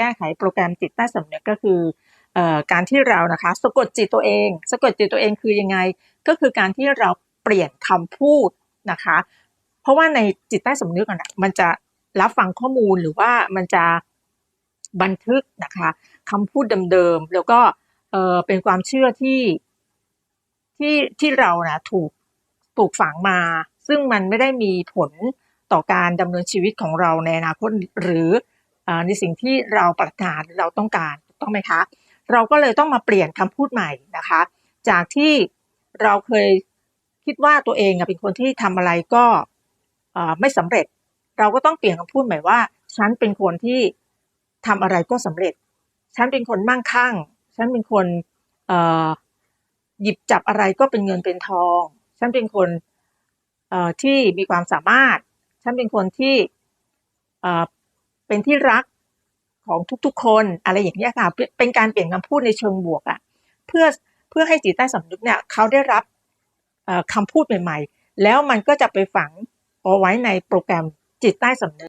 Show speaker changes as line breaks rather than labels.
แก้ไขโปรแกรมจิตใต้สำนึกก็คือการที่เรานะคะสะกดจิตตัวเอง สะกดจิตตัวเองคือยังไง ก็คือการที่เราเปลี่ยนคำพูดนะคะ เพราะว่าในจิตใต้สำนึกอะนะมันจะรับฟังข้อมูลหรือว่ามันจะบันทึกนะคะคำพูดเดิมๆแล้วก็เออเป็นความเชื่อที่ที่ที่เรานะถูกปลูกฝังมา ซึ่งมันไม่ได้มีผลต่อการดำเนินชีวิตของเราในอนาคตหรือ ในสิ่งที่เราปรารถนาเราต้องการถูกต้องไหมคะเราก็เลยต้องมาเปลี่ยนคำพูดใหม่นะคะ จากที่เราเคยคิดว่าตัวเองเป็นคนที่ทำอะไรก็ไม่สำเร็จ เราก็ต้องเปลี่ยนคำพูดใหม่ว่า ฉันเป็นคนที่ทำอะไรก็สำเร็จ ฉันเป็นคนมั่งคั่ง ฉันเป็นคนหยิบจับอะไรก็เป็นเงินเป็นทอง ฉันเป็นคนที่มีความสามารถ ฉันเป็นคนที่ เป็นที่รักของทุกๆ คนอะไรอย่างนี้ค่ะ เป็นการเปลี่ยนคำพูดในเชิงบวกอะเพื่อเพื่อให้จิตใต้สำนึกเนี่ยเขาได้รับคำพูดใหม่ ๆ แล้วมันก็จะไปฝังเอาไว้ในโปรแกรมจิตใต้สำนึก